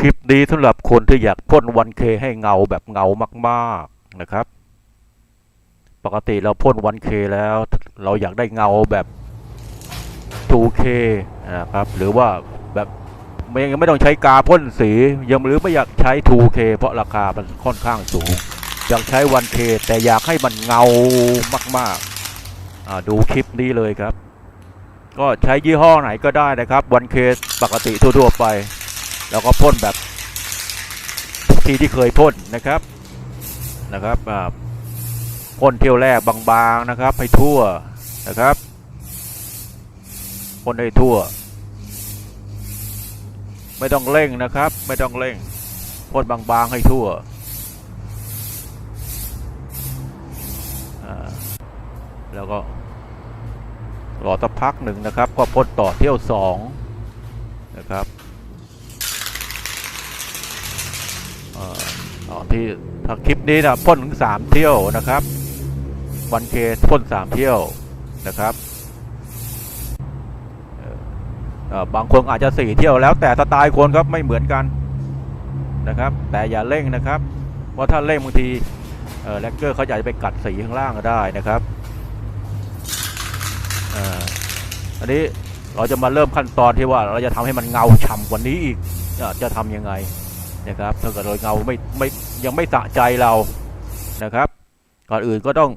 คลิปนี้สำหรับคนที่อยากพ่น 1K ให้เงาแบบเงามากๆนะครับ ปกติเราพ่น 1K แล้ว เราอยากได้เงาแบบ 2K นะครับ หรือว่าแบบไม่ยังไม่ต้องใช้กาพ่นสียังหรือไม่อยากใช้ 2K เพราะราคามันค่อนข้างสูง อยากใช้ 1K แต่อยากให้มันเงามากๆดูคลิปนี้เลยครับ ก็ใช้ยี่ห้อไหนก็ได้นะครับ 1K ปกติทั่วๆไป แล้วก็พ่นแบบทุกทีที่เคยพ่นนะครับนะครับอ่าพ่นเที่ยวแรกบางๆนะครับ ให้ทั่วนะครับพ่นให้ทั่ว ไม่ต้องเร่งนะครับ ไม่ต้องเร่งพ่นบางๆให้ทั่วอ่าแล้วก็รอสักพักหนึ่งนะครับ ก็พ่นต่อเที่ยวสองนะครับ เอ่ ออที่ถ้าคลิปนี้นะพ่นถึงสามเที่ยวนะครับวันเคพ่นสามเที่ยวนะครับบางคนอาจจะสี่เที่ยวแล้วแต่สไตล์คนครับไม่เหมือนกันนะครับ แต่อย่าเร่งนะครับ เพราะถ้าเร่งบางทีแลกเกอร์เขาอาจจะไปกัดสีข้างล่างก็ได้นะครับอันนี้เราจะมาเริ่มขั้นตอนที่ว่าเราจะทำให้มันเงาฉ่ำกว่านี้อีกจะจะทำยังไง นะครับถ้าเกิดเราเงาไม่ไม่ยังไม่สะใจเรานะครับ ก่อนอื่นก็ต้อง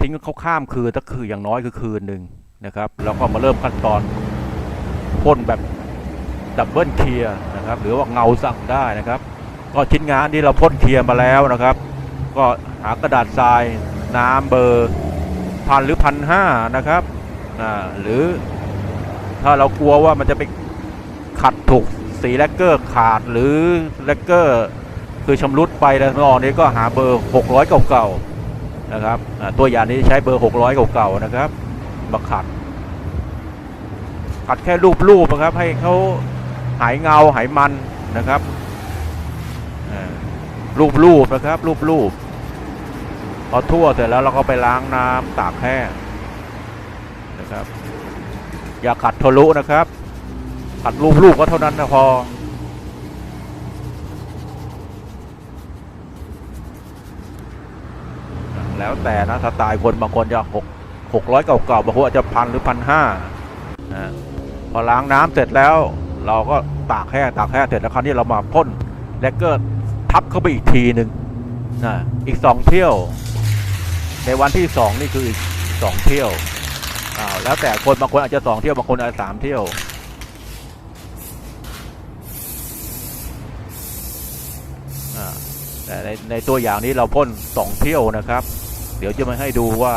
ทิ้งเขาข้ามคืนสักคืออย่างน้อยคือคืนหนึ่งนะครับแล้วก็มาเริ่มขั้นตอนพ่นแบบดับเบิลเคลียร์นะครับ หรือว่าเงาสั่งได้นะครับ ก็ชิ้นงานที่เราพ่นเคลียร์มาแล้วนะครับ ก็หากระดาษทรายน้ำเบอร์พันหรือพันห้านะครับอ่าหรือถ้าเรากลัวว่ามันจะไปขัดถูก สีแลกเกอร์ขาดหรือแลกเกอร์คือชำรุดไปแล้วนอกนี้ก็หาเบอร์ 600 เก่าๆนะครับตัวอย่างนี้ใช้เบอร์ 600 เก่าๆนะครับมาขัด ขัดแค่รูปๆนะครับ ให้เขาหายเงาหายมันนะครับรูปๆนะครับรูปๆพอทั่วเสร็จแล้วเราก็ไปล้างน้ำตากแห้งนะครับ อย่าขัดทะลุนะครับ ขัดรูปลูกก็เท่านั้นนะพอ แล้วแต่นะสไตล์คนบางคนจะหกหกร้อยเก่าๆบางคนอาจจะพันหรือพันห้านะพอล้างน้ำเสร็จแล้ว เราก็ตากแห้งตากแห้งเสร็จแล้วคราวนี้เรามาพ่นแลกเกอร์ทับเข้าไปอีกทีหนึ่งนะอีกสองเที่ยว ในวันที่สองนี่คืออีกสองเที่ยวอ้าวแล้วแต่คนบางคนอาจจะสองเที่ยวบางคนอาจจะสามเที่ยว อ่า แต่ในในตัวอย่างนี้เราพ่นสองเที่ยวนะครับ เดี๋ยวจะมาให้ดูว่า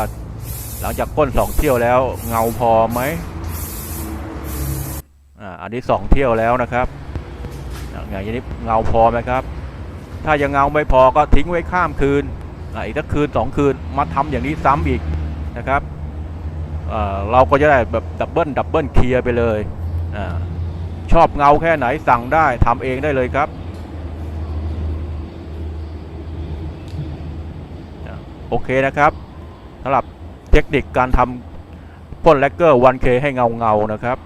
หลังจากพ่นสองเที่ยวแล้วเงาพอไหมอ่าอันนี้สองเที่ยวแล้วนะครับอ่าอย่างนี้เงาพอไหมครับ ถ้ายังเงาไม่พอก็ทิ้งไว้ข้ามคืนอีกสักคืนสองคืนมาทำอย่างนี้ซ้ำอีกนะครับเราก็จะได้แบบดับเบิลดับเบิลเคลียร์ไปเลยอชอบเงาแค่ไหนสั่งได้ทำเองได้เลยครับ โอเคนะครับสำหรับเทคนิคการทำพ่นแลกเกอร์ 1K ให้เงาเงานะครับ